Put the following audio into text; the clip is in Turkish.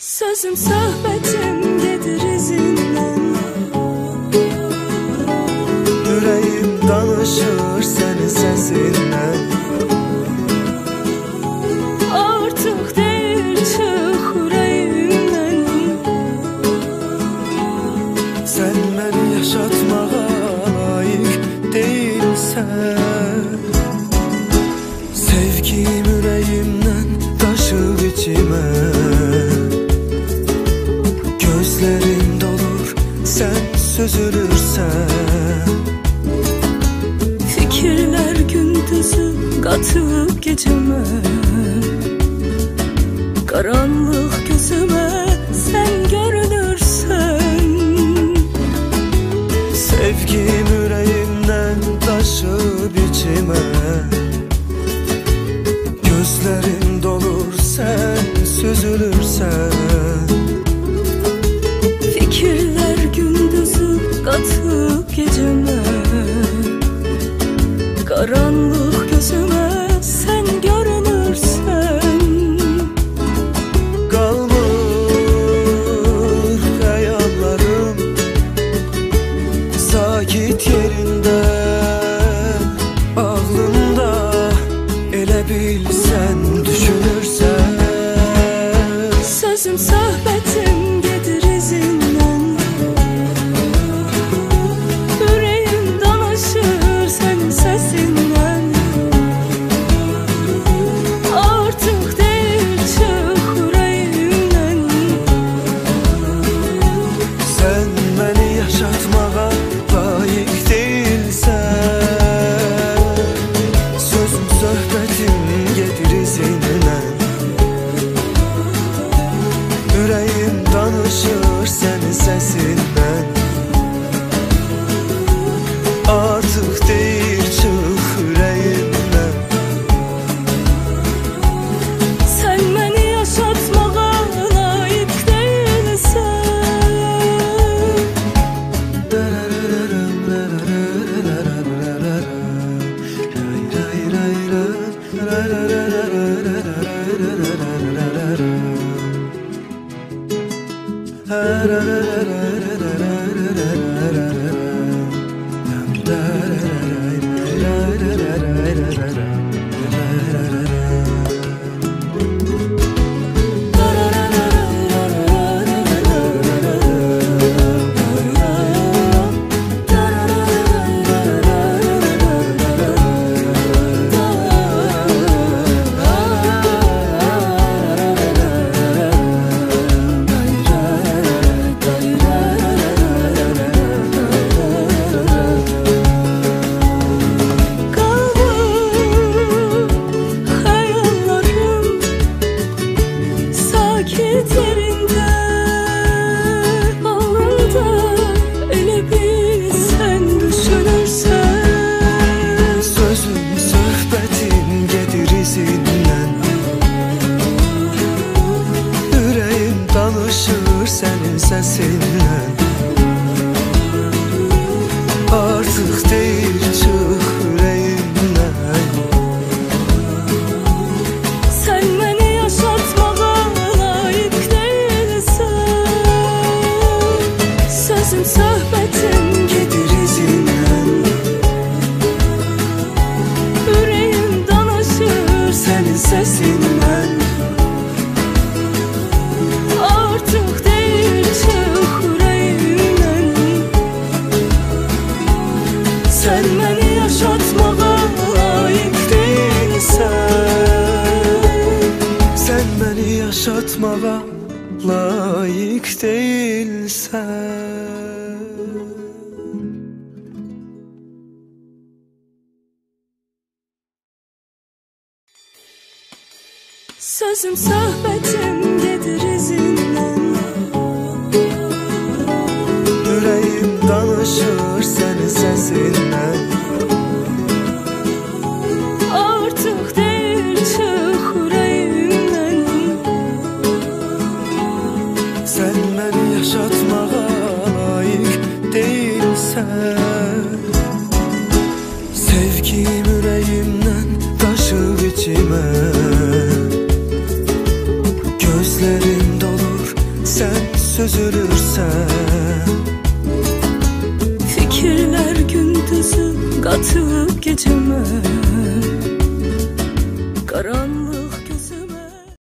Sözüm söhbetim süzülürsen Fikirler gündüzü katıp geceme. Karanlık gözüme sen görünürsen. Sevgim yüreğimden taşır içime Gözlerin dolur sen süzülürsen Karanlık gözüme sen görünürsen. Kalmır hayallarım. Sakit yerinde Aklımda. Ele bilsen düşünürsen da da Artık değil Sen beni yaşatmağa layık değilsen Sözüm söhbetim Gelir izinden. Yüreğim danışır senin sesinden yaşatmağa layık değilsen. Sözüm söhbetim gedir izinden değilsen Sevgim yüreğimden taşır içime. Gözlerin dolur süzülürsən Fikirler gündüzü katıp geceme. Karanlık